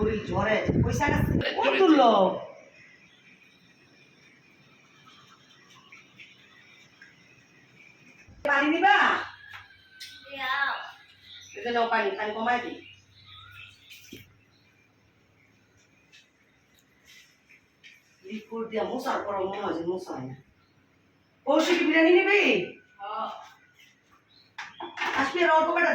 শরীর জ্বরে পয়সা গেছে কত লোক পানি দিবা এই যে নাও পানি পানি কমাই দি রিপোর্ট দিয়া মশার পর মনে হয় যে মশা না। কৌশিক, বিরিয়ানি নিবি? আসবি আর অল্প কটা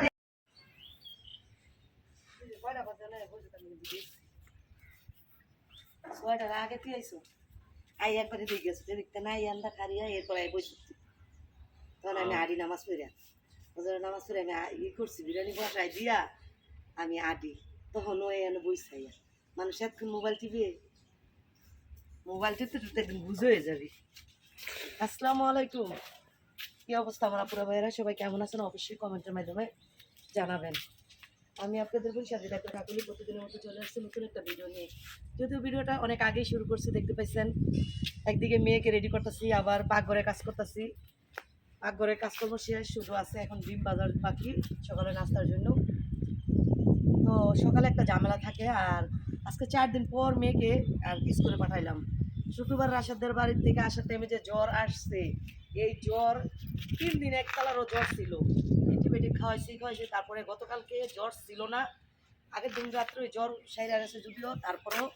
আগে আই গেছো তখন আমি আডি নামাজ পড়িয়া নামাজ আমি করছি, বিরিয়ানি আমি তখন মানুষ এতক্ষণ মোবাইল টিপে মোবাইল টিপতে একদিন বুঝে হয়ে যাবি। আসসালামু আলাইকুম। কি অবস্থা আমার আপুরা ভাইয়েরা? সবাই কেমন আছেন? অবশ্যই কমেন্টের মাধ্যমে জানাবেন। আমি আপনাদের বলি সাথে ডাক্তার কাকুলি প্রতিদিনের মতো চলে আসছি নতুন একটা ভিডিও নিয়ে। যদিও ভিডিওটা অনেক আগেই শুরু করছি, দেখতে পাইছেন? একদিকে মেয়েকে রেডি করতেছি, আবার পাকঘরে কাজ করতেছি। পাকঘরের কাজকর্ম শেষ, শুধু আছে এখন ডিম বাজার বাকি, সকালে নাস্তার জন্য। তো সকালে একটা ঝামেলা থাকে, আর আজকে চার দিন পর মেয়েকে আর স্কুলে পাঠাইলাম। শুক্রবার রাশাদের বাড়ির থেকে আসার টাইমে যে জ্বর আসছে, এই জ্বর তিন দিন এক কালারও জ্বর ছিল। অ্যান্টিবায়োটিক খাওয়াইছি খাওয়াইছি, তারপরে গতকালকে জ্বর ছিল না। আগের দিন রাত্রে জ্বর সাইরা গেছে যদিও, তারপরেও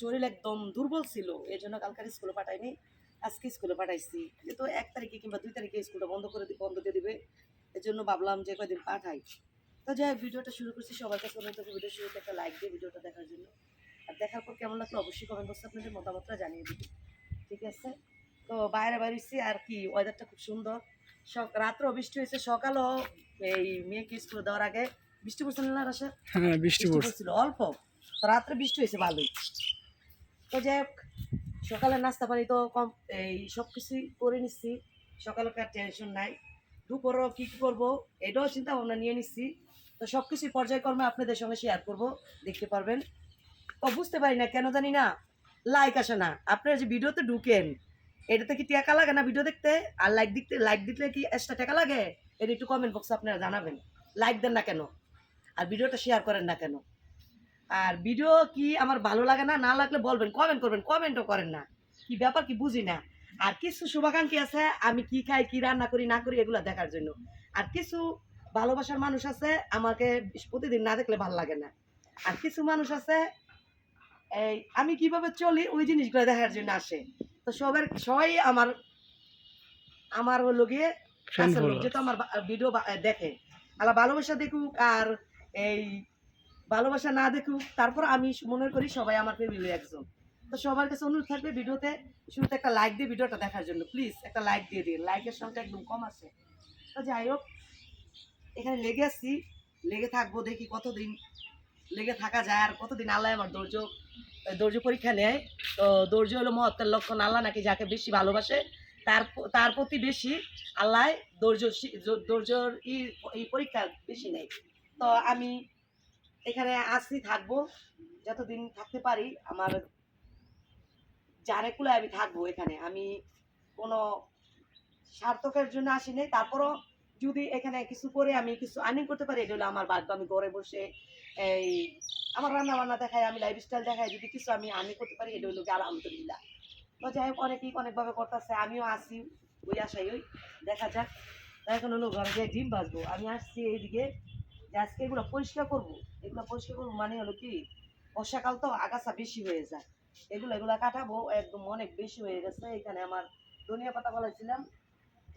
শরীর একদম দুর্বল ছিল। এই জন্য কালকে স্কুলে পাঠাইনি, আজকে স্কুলে পাঠাইছি। যেহেতু এক তারিখে কিংবা দুই তারিখে স্কুলটা বন্ধ করে বন্ধ দিয়ে দিবে। এর জন্য ভাবলাম যে কয়দিন পাঠাই। তো যাই ভিডিওটা শুরু করছি। সবার কাছে ভিডিও শুরুতে একটা লাইক দিয়ে ভিডিওটা দেখার জন্য। আর দেখার পর কেমন লাগল অবশ্যই কমেন্ট বক্সে আপনাদের মতামতটা জানিয়ে দিবেন। ঠিক আছে? তো বাইরে বাইরেছি আর কি ওয়েদারটা খুব সুন্দর। সক রাত্রেও বৃষ্টি হয়েছে সকালও এই মেয়েকে স্কুলে দেওয়ার আগে বৃষ্টি পড়ছিল না রাশা হ্যাঁ বৃষ্টি পড়ছিল অল্প। তো রাত্রে বৃষ্টি হয়েছে ভালোই। তো যাই হোক সকালে নাস্তা পানি তো কম এই সব কিছুই করে নিচ্ছি সকালকার টেনশন নাই। দুপুরও কী কী করব এটাও চিন্তা ভাবনা নিয়ে নিচ্ছি তো সব কিছুই পর্যায়ক্রমে আপনাদের সঙ্গে শেয়ার করব দেখতে পারবেন। তো বুঝতে পারি না, কেন জানি না। লাইক আসে না। আপনারা যে ভিডিওতে ঢুকেন, এটাতে কি টাকা লাগে না ভিডিও দেখতে? আর লাইক দিতে লাইক দিতে কি এক্সট্রা টাকা লাগে? এটা একটু কমেন্ট বক্সে আপনারা জানাবেন। লাইক দেন না কেন? আর ভিডিওটা শেয়ার করেন না কেন? আর ভিডিও কি আমার ভালো লাগে না না লাগলে বলবেন কমেন্ট করবেন কমেন্টও করেন না। কি ব্যাপার কি বুঝি না। আর কিছু শুভাকাঙ্ক্ষী আছে, আমি কি খাই, কি রান্না করি, না করি, এগুলো দেখার জন্য। আর কিছু ভালোবাসার মানুষ আছে, আমাকে প্রতিদিন না দেখলে ভালো লাগে না। আর কিছু মানুষ আছে এই আমি কীভাবে চলি? ওই জিনিসগুলো দেখার জন্য আসে। তো সবার সবাই আমার আমার হলো গিয়ে যেহেতু আমার ভিডিও দেখে। আলা ভালোবাসা দেখুক আর এই ভালোবাসা না দেখুক তারপর আমি মনে করি সবাই আমার ফ্যামিলি একজন। তো সবার কাছে অনুরোধ থাকবে ভিডিওতে শুরুতে একটা লাইক দিয়ে ভিডিওটা দেখার জন্য। প্লিজ একটা লাইক দিয়ে দিন। লাইকের সংখ্যা একদম কম আছে। তো যাই হোক এখানে লেগে আসছি লেগে থাকব দেখি কতদিন লেগে থাকা যায় আর কতদিন আল্লাহ আমার ধৈর্য ধৈর্য পরীক্ষা নেয়। তো ধৈর্য হলো মহত্বের লক্ষণ, আল্লাহ নাকি যাকে বেশি ভালোবাসে, তার তার প্রতি বেশি আল্লাহ ধৈর্য ধৈর্যর এই পরীক্ষা বেশি নেই তো আমি এখানে আসি থাকব, যতদিন থাকতে পারি, আমার যারে কুলে আমি থাকব এখানে। আমি কোনো সার্থকের জন্য আসি আসিনি, তারপরও যদি এখানে কিছু করে আমি কিছু আর্নিং করতে পারি, এটা হলো আমার ভাগ্য। আমি ঘরে বসে এই আমার রান্না বান্না দেখায়, আমি লাইফস্টাইল দেখাই যদি কিছু আমি আমি করতে পারি, এটা হলো আলহামদুলিল্লাহ। তো যাই হোক, অনেকেই অনেকভাবে করতেছে, আমিও আসি ওই আশাই, ওই। দেখা যাক এখন হলো ঘরে গিয়ে ডিম বাজবো আমি আসছি এইদিকে, যে আজকে এগুলো পরিষ্কার করব। এগুলো পরিষ্কার করব মানে হলো কি, বর্ষাকাল তো আগাছা বেশি হয়ে যায়। এগুলো এগুলো কাটাবো, একদম অনেক বেশি হয়ে গেছে। এখানে আমার ধনিয়া পাতা বলেছিলাম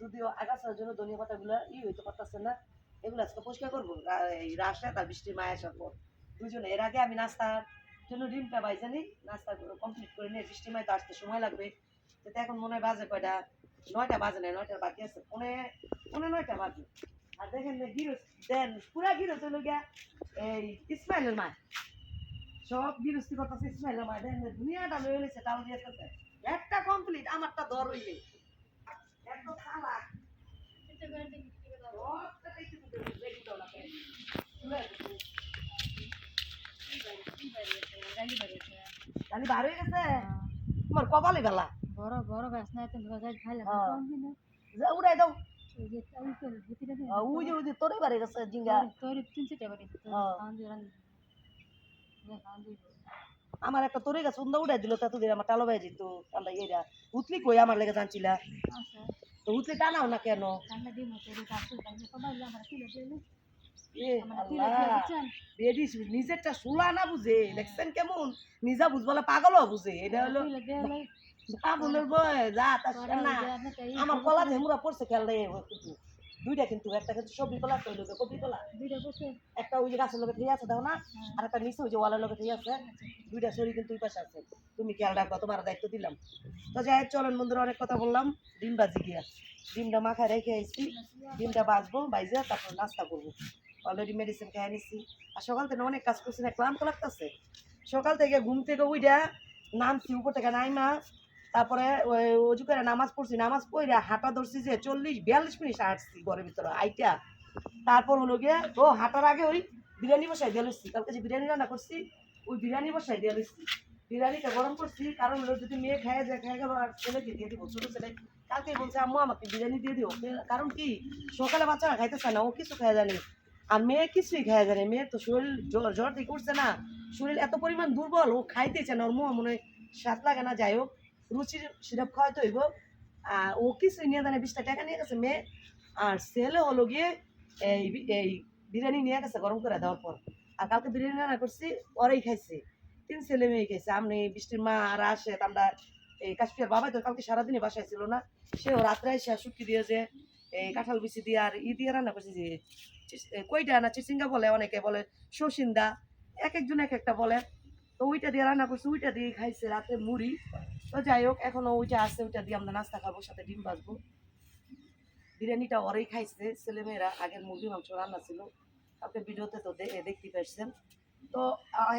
যদিও আগাছার জন্য ধনিয়া পাতাগুলো ই হইতে পারতেছে না। এগুলো আজকে পরিষ্কার করব। এই রাস্তায় তার বৃষ্টির মায় আসার দুজনে, এর আগে আমি নাস্তার জন্য ডিমটা বাইজানি, নাস্তা কমপ্লিট করে নিয়ে বৃষ্টির মায় তো আসতে সময় লাগবে। যেটা এখন মনে হয় বাজে কয়টা? নয়টা বাজে না, নয়টার বাকি আছে, পনে পনে নয়টা বাজে। আর দেখেন গিরস দেন পুরা গিরস হলো গিয়া এই ইসমাইলের মা সব বিরস্তি করতেছে ইসমাইলের মা দেখেন দুনিয়াটা লয়ে লইছে তাও দিয়ে। একটা কমপ্লিট আমারটা ধর হইলে। এত খালা বার হয়ে গেছে। তোমার কপালে বেলা বড় বড় তুমি গাছ যা উড়াই দাও যে যে তোরে গেছে জিঙ্গা তোর তিন আমার একটা তোরে গেছে উন্দা উড়াই দিল তা তোদের আমার টালো দিত আমরা এরা উতলি কই আমার লেগে জানছিলা। আচ্ছা তো উতলি টানাও না কেন? নিজেরটা শুলা না বুঝে। দেখছেন কেমন? নিজা বুঝবলা পাগলও বুঝে। এটা হলো পাগলের বয় যা না। আমার কলা ঝেমুরা পড়ছে খেয়াল রে দুইটা কিন্তু একটা কিন্তু সবজি কলা কপি কলা। দুইটা একটা ওই যে গাছের লোকে ঠিক আছে দাও না। আর একটা নিচে ওই যে ওয়ালের লোকে ঠিক আছে। দুইটা শরীর কিন্তু ওই পাশে আছে। তুমি খেয়াল রাখবা তোমার দায়িত্ব দিলাম? তো যাই চলেন বন্ধুরা, অনেক কথা বললাম। ডিম বাজি গিয়া। ডিমটা মাখায় রেখে আসছি ডিমটা বাজবো বাইজে তারপর নাস্তা করব। অলরেডি মেডিসিন খেয়ে নিচ্ছি আর সকাল থেকে অনেক কাজ করছি না, ক্লান্ত লাগতেছে। সকাল থেকে ঘুম থেকে উইডা নামছি, উপর থেকে নাইমা। তারপরে ওই অজু করে নামাজ পড়ছি, নামাজ পড়ে হাঁটা ধরছি যে চল্লিশ, বিয়াল্লিশ মিনিট হাঁটছি ঘরের ভিতরে, আইটা। তারপর হলো গিয়ে, ও হাঁটার আগে ওই বিরিয়ানি বসাই দিয়ে লইছি। কালকে যে বিরিয়ানি রান্না করছি, ওই বিরিয়ানি বসাই দিয়ে লইছি। বিরিয়ানিটা গরম করছি, কারণ যদি মেয়ে খেয়ে যায় খেয়ে গেল, আর ছেলেকে দিয়ে দিব, ছোটো ছেলে। কালকে বলছে, আম্মু, আমাকে বিরিয়ানি দিয়ে দিও। কারণ কি, সকালে বাচ্চারা খাইতে চায় না, ও কিছু খেয়ে জানি। আর মেয়ে কিছুই খেয়ে জানে। মেয়ের তো শরীর জ্বর জ্বর থেকে উঠছে না। শরীর এত পরিমাণ দুর্বল, ও খাইতে চায় না। ওর মুখ মনে স্বাদ লাগে না। যাই হোক, রুচির সিরাপ খাওয়াইতে হইব। আর ও কিছুই নিয়ে জানে বিশটা টাকা নিয়ে গেছে মেয়ে। আর ছেলে হলো গিয়ে এই এই বিরিয়ানি নিয়ে গেছে গরম করে দেওয়ার পর। আর কালকে বিরিয়ানি রান্না করছি ওরাই খাইছে। তিন ছেলে মেয়ে খাইছে আমি বৃষ্টির মা আর আসে আমরা এই কাশ্মীর বাবাই তো কালকে সারাদিনই বাসায় ছিল না। সেও রাত্রে এসে শুটকি দিয়ে যে, এই কাঁঠাল বিচি দিয়ে আর ই দিয়ে রান্না করছে যে কইটা না চিচিঙ্গা বলে অনেকে, বলে শসিন্দা এক একজন এক একটা বলে। তো ওইটা দিয়ে রান্না করছে, ওইটা দিয়ে খাইছে রাতে মুড়ি। তো যাই হোক, এখনও ওইটা আছে, ওইটা দিয়ে আমরা নাস্তা খাব, সাথে ডিম ভাজবো। বিরিয়ানিটা ওরাই খাইছে ছেলেমেয়েরা আগের মুরগি মাংস রান্না ছিল। কালকে ভিডিওতে তো দেখতে পাচ্ছেন তো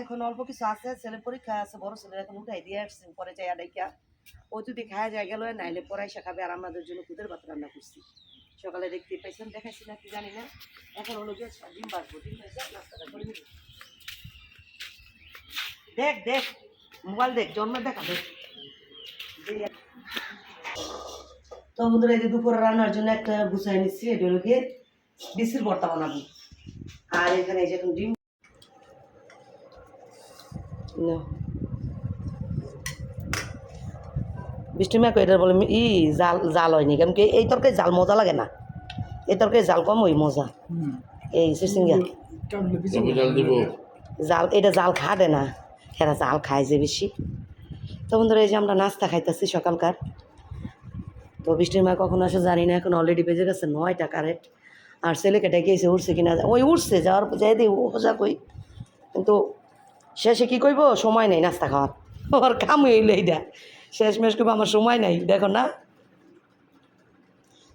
এখন অল্প কিছু আছে, ছেলে পরীক্ষা আছে, বড় ছেলের এখন উঠাই দিয়ে আসছেন পরে যাই আডাইকা ও যদি খাওয়া যায় গেল, নাইলে পরে শেখাবে আর আমাদের জন্য কুদের ভাত রান্না করছি। সকালে দেখতে পাইছেন, দেখাইছি না, কি জানি না। এখন হলো গিয়ে ডিম বাজবো ডিম নাস্তাটা করে নিবি। দেখ দেখ, মোবাইল দেখ, জন্মের দেখা দেখ। দেখ। তো বন্ধুরা, এই যে দুপুরে রান্নার জন্য একটা গুছাই নিচ্ছি, এটা হলো গিয়ে বিসির ভর্তা বানাবো আর এখানে এই যে এখন ডিম না বৃষ্টি মেয়ে এটা বলে ই জাল জাল হয়নি কেন? কি এই তরকারি জাল মজা লাগে না? এই তরকারি জাল কম ওই মজা। এই সিসিঙ্গা জাল এটা জাল খাটে না। এরা জাল খায় যে বেশি। তো বন্ধুরা এই যে আমরা নাস্তা খাইতেছি সকালকার। তো বৃষ্টির মা কখন আসে জানি না এখন অলরেডি বেজে গেছে নয়টা কারেক্ট আর ছেলেকে ডেকেছে উঠছে কিনা ওই উঠছে যাওয়ার যাই দিই ওজা কই। কিন্তু শেষে কি কইব? সময় নেই নাস্তা খাওয়ার। ওর কাম হইল এইটা শেষ মেশ করব আমার সময় নাই দেখো না।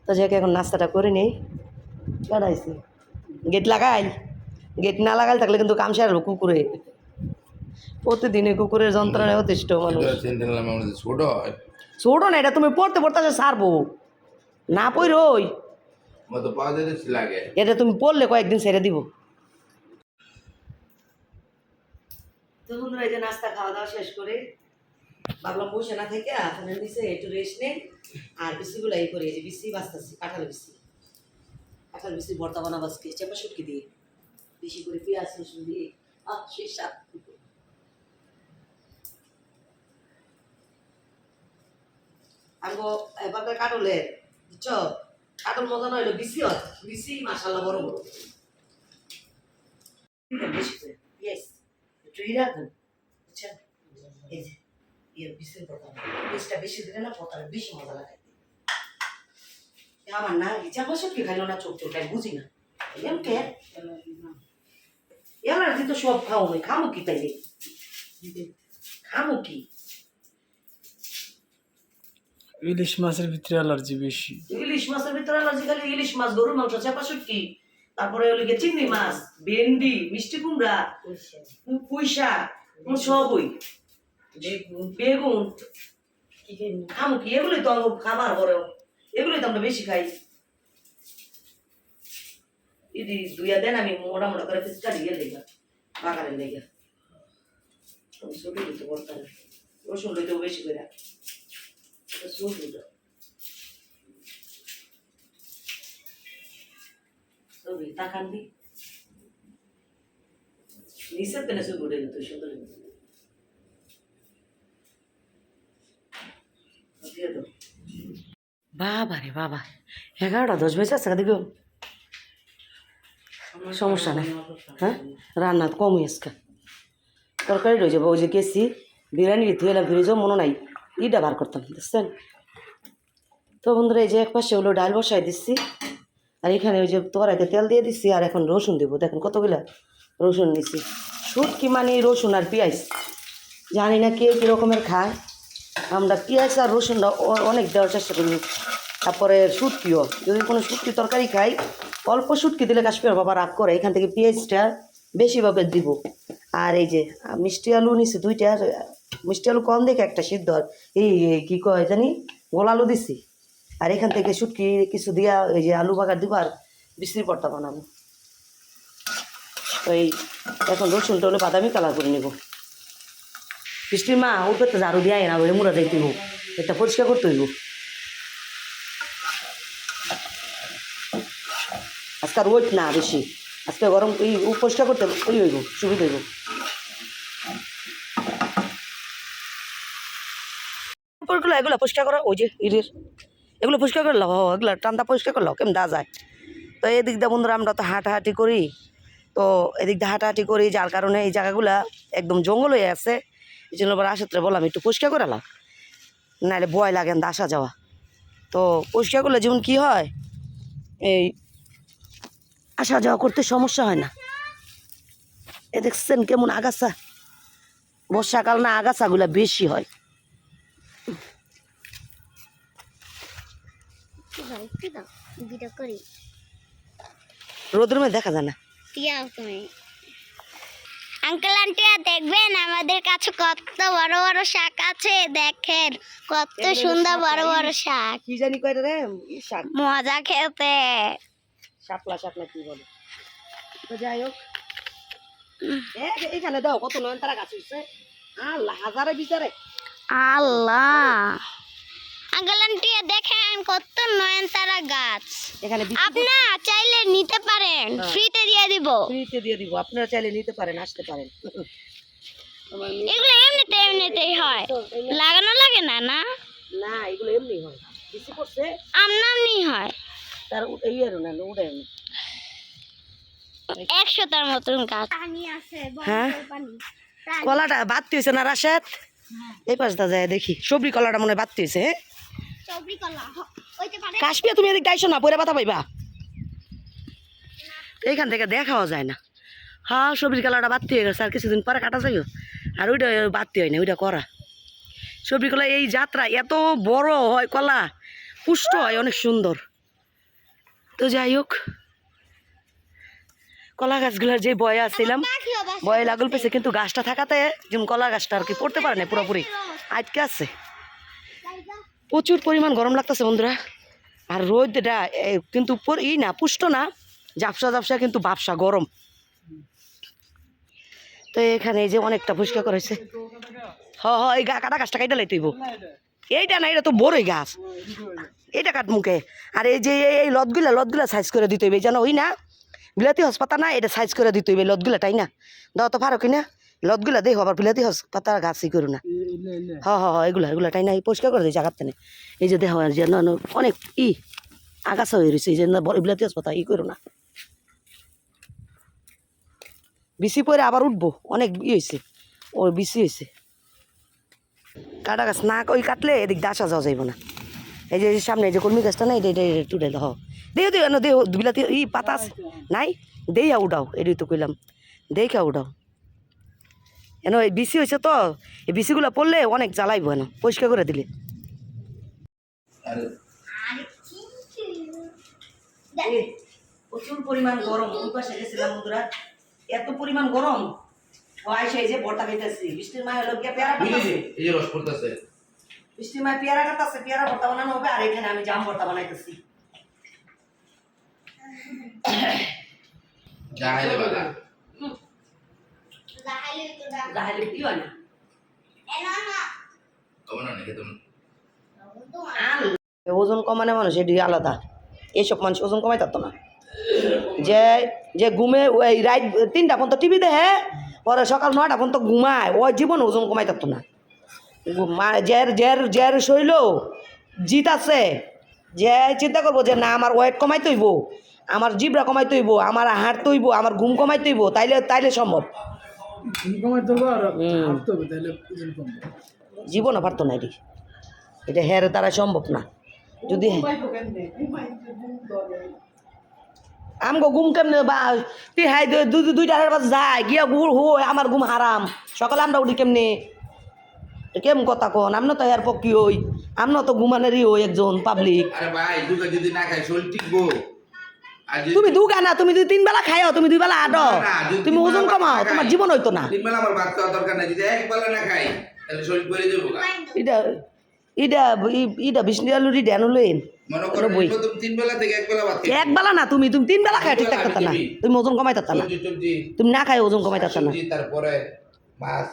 তো যাকে এখন নাস্তাটা করে নেই। বেড়াইছি। গেট লাগাই। গেট না লাগাল থাকলে কিন্তু কাম সারবো কুকুরে। প্রতিদিনে কুকুরের যন্ত্রণায় অতিষ্ঠ মানুষ। ছোট না এটা তুমি পড়তে পড়তে সারবো। না পড়ই এটা তুমি পড়লে কয়েকদিন ছেড়ে দিব তো এই যে নাস্তা, খাওয়া দাওয়া শেষ করে ভাবলাম বসে না থেকে আপনার নিচে একটু রেস্ট নেই। আর বিসিগুলো এই করে যে বিসি বাঁচতেছি, কাঁঠাল বিসি। কাঁঠাল বিসি ভর্তা বানাবো আজকে, চেপা শুটকি দিয়ে। বেশি করে পেঁয়াজ, রসুন দিয়ে। আহ, সেই স্বাদ। কাটলের বুঝছ? কাটল মজা নয় বিসি হয়। বিসি মাসাল্লাহ বড় বড়। বুঝছেন এই যে ইয়ে পড়তা বেশি দিলে না পড়তা বেশি মজা লাগে। আমার না ইচ্ছা বসে কি খাইলো না চোখ চোখ বুঝি না। M K? এলার্জি তো সব খাও নাই খামো কি তাইলে? খামো কি? ইলিশ মাছের ভিতরে অ্যালার্জি বেশি। ইলিশ মাছের ভিতরে অ্যালার্জি খালি ইলিশ মাছ গরুর মাংস চাপা শুটকি। তারপরে ওই লিগে চিংড়ি মাছ ভেন্ডি মিষ্টি কুমড়া পুঁই শাক সবই। বেগুন খামু কি? এগুলোই তো খাবার বড়। এগুলোই তো আমরা বেশি খাই। ইদি দুইয়া দেন আমি মোটা মোটা করে পিস কাটি গিয়ে লেগা বাগানের লেগা। আমি ছোট দিতে রসুন লইতেও বেশি করে। রসুন দিতে তাকান দি। নিচের পেনে করে দিত সুন্দর দিয়ে দাও বাবা রে বাবা এগারোটা দশ বেজে আছে দেখো সমস্যা নেই হ্যাঁ রান্না কম হয়েছে তরকারি রয়ে যাব ওই যে গেছি বিরিয়ানি ধুয়ে এলাম ফ্রিজও মনে নাই ইটা বার করতাম বুঝছেন তো বন্ধুরা এই যে এক পাশে হলো ডাল বসাই দিচ্ছি আর এখানে ওই যে তোরাইতে তেল দিয়ে দিচ্ছি আর এখন রসুন দেবো দেখেন কতগুলো রসুন নিচ্ছি শুটকি মানে রসুন আর পেঁয়াজ জানি না কে কী রকমের খায় আমরা পেঁয়াজ আর রসুনটা অনেক দেওয়ার চেষ্টা করি। তারপরে শুটকিও। যদি কোনো শুটকি তরকারি খাই, অল্প শুটকি দিলে কাশ্মীর বাবা রাগ করে, এখান থেকে পেঁয়াজটা বেশিভাবে দিব। আর এই যে মিষ্টি আলু নিছি দুইটা মিষ্টি আলু কম দেখে একটা সিদ্ধ এই কি কয় জানি? গোল আলু দিছি। আর এখান থেকে শুটকি কিছু দিয়া এই যে আলু বাগার দিব আর বিস্ত্রি পড়তা বানাবো। তো এই, এখন রসুনটা হলে বাদামি কালার করে নেব। বৃষ্টির মা ওর তো ঝাড়ু দিয়ে না বলে মুড়া যাইতে এটা পরিষ্কার করতে হইব। আজকে ওয়েট না বেশি। আজকে গরম পরিষ্কার করতে ওই হইব, সুবিধা হইব। এগুলো পরিষ্কার করা, ওই যে ইরের এগুলো পরিষ্কার করে লাও, এগুলো টান্দা পরিষ্কার করলাও কেমন দা যায়। তো এদিক দিয়ে বন্ধুরা, আমরা তো হাঁটাহাঁটি করি। তো এদিক দিয়ে হাঁটাহাঁটি করি, যার কারণে এই জায়গাগুলা একদম জঙ্গল হয়ে আছে। এই জন্য আবার আসাত্রে বললাম একটু পরিষ্কার করে লাও নাহলে ভয় লাগে না আসা যাওয়া। তো পরিষ্কার করলে যেমন কি হয় এই আসা যাওয়া করতে সমস্যা হয় না। এ দেখছেন কেমন আগাছা বর্ষাকাল না আগাছাগুলা বেশি হয়। ভিডিও করি। রোদের মধ্যে দেখা যায় না? আঙ্কেল আন্টিরা দেখবেন আমাদের কাছে কত বড় বড় শাক আছে দেখেন। কত সুন্দর বড় বড় শাক। কি জানি কয় রে? শাক। মজা খেতে। শাপলা শাপলা কি বলে? তো যাই হোক। এখানে দাও কত নয়নতারা গাছ হচ্ছে আল্লাহ হাজারে বিচারে। আল্লাহ। আঙ্কেল দেখেন কত নয়নতারা গাছ। এখানে আপনা চাইলে নিতে পারেন হ্যাঁ। ফ্রিতে দিয়ে দিব। ফ্রিতে দিয়ে দিব আপনারা চাইলে নিতে পারেন আসতে পারেন। এগুলো এমনিতে এমনিতেই হয়। লাগানো লাগে না না? না এগুলো এমনি হয় বেশি করছে আমনামনি হয়। তার ইয়ে না উড়ে একশোটার মতন গাছ। হ্যাঁ? কলাটা বাড়তি হয়েছে না রাশেদ? এই পাশটা যায় দেখি সবরি কলাটা মনে হয় বাদ হয়েছে হ্যাঁ? কাশ্মীর তুমি এদিক আইসো না পরে পাতা পাইবা এইখান থেকে দেখাও যায় না। হ্যাঁ সবজির কালারটা বাড়তি হয়ে গেছে আর কিছুদিন পরে কাটা যাইও। আর ওইটা বাড়তি হয় না ওইটা করা। সবজি কলা এই যাত্রা এত বড় হয় কলা পুষ্ট হয় অনেক সুন্দর। তো যাই হোক কলা গাছগুলোর যে বয়া ছিলাম বয়ে লাগল পেছে কিন্তু গাছটা থাকাতে যেমন কলা গাছটা আর কি পড়তে পারে না পুরোপুরি। আটকে আছে। প্রচুর পরিমাণ গরম লাগতেছে, বন্ধুরা। আর রোদটা কিন্তু ই না, পুষ্ট না, ঝাপসা ঝাপসা কিন্তু বাপসা গরম। তো এখানে এই যে অনেকটা পরিষ্কার করেছে হ হ, এই গা কাটা গাছটা কাইটা লাইতেইব। এইটা না, এটা তো বড়ই গাছ। এটা কাট মুখে আর এই যে এই- লতগুলা লতগুলা সাইজ করে দিতে হইবে। জানো ওই না, বিলাতি হাসপাতা না, এটা সাইজ করে দিতে হইবে লতগুলা, তাই না? দাও তো পারো কিনা? লতগুলা দেখো আবার বিলাতি হাসপাতা গাছই করো না। হ হ হ এগুলা এগুলা তাই না পরিষ্কার করে দিই জায়গার তেনে এই যে দেহ যে না না, অনেক ই আগাছা হয়ে রয়েছে এই যে বিলাতি হাসপাতাল ই করো না। বিসি পরে আবার উঠবো অনেক ই হয়েছে ও বিসি হয়েছে কাটা গাছ না ওই কাটলে এদিক দিয়ে আসা যাওয়া যাইব না। এই যে সামনে এই যে কলমি গাছটা না এটা এটা টুটে দাও দেও দেও না দেও বিলাতি ই পাতা আছে। নাই দেইয়া উঠাও এটাই তো কইলাম। দেখা উঠাও। এন এই বিসি হয়েছে তো এই বিসিগুলো পড়লে অনেক জ্বালাইব এন পরিষ্কার করে দিলে। প্রচুর পরিমাণ গরম ওই গেছিলাম বন্ধুরা। এত পরিমাণ গরম ও আইসা এই যে বর্তা খাইতেছি। বৃষ্টির মায় হলো গিয়া পেয়ারা এই যে রস পড়তেছে। বৃষ্টির মায় পেয়ারা কাটতাছে পেয়ারা ভর্তা বানানো হবে আর এখানে আমি জাম ভর্তা বানাইতেছি। যা ওজন কমানো মানুষ এটি আলাদা। এইসব মানুষ ওজন কমাই থাকতো না। যে যে ঘুমে, ওই রাত তিনটা পর্যন্ত টিভি দেখে, পরে সকাল নয়টা পর্যন্ত ঘুমায়, ওই জীবন ওজন কমাই থাকতো না। জের জের জের শৈল, জিত আছে। যে চিন্তা করব যে না, আমার ওয়েট কমাই তৈব আমার জিবরা কমাই তৈব আমার হাড় তৈব আমার ঘুম কমাই তৈব তাইলে তাইলে সম্ভব। ঘুম কমাইতে হবে আর হুম। হাঁটতে হবে তাহলে ওজন কমবে পারতো না এটি। এটা হের দ্বারা সম্ভব না। যদি আমগো ঘুম কেমনে বা তুই হাই দুই দুইটা বাজ যায় গিয়া গুড় হই আমার ঘুম হারাম। সকালে আমরা উঠি কেমনে? কেম কথা কন? আমনে তো হের পক্ষী হই। আমনে তো ঘুমানেরই হই একজন পাবলিক আরে ভাই দুটো যদি না খাই শরীর টিকবো তুমি দুগা না তুমি যদি তিন বেলা খাইও তুমি দুই বেলা যদি তুমি ওজন কমাও তোমার জীবন হইতো না। তিন বেলা আমার ভাত দরকার নাই যদি এক বেলা না খাই তাহলে শরীর বেড়ে যাব এটা এটা এটা বিষ্ণু আলুরি এক বেলা না তুমি তুমি তিন বেলা খাই ঠিক তিন থাকতে না। তুমি ওজন কমাই থাকতে না। তুমি না খাই ওজন কমাই থাকতে না। তারপরে মাছ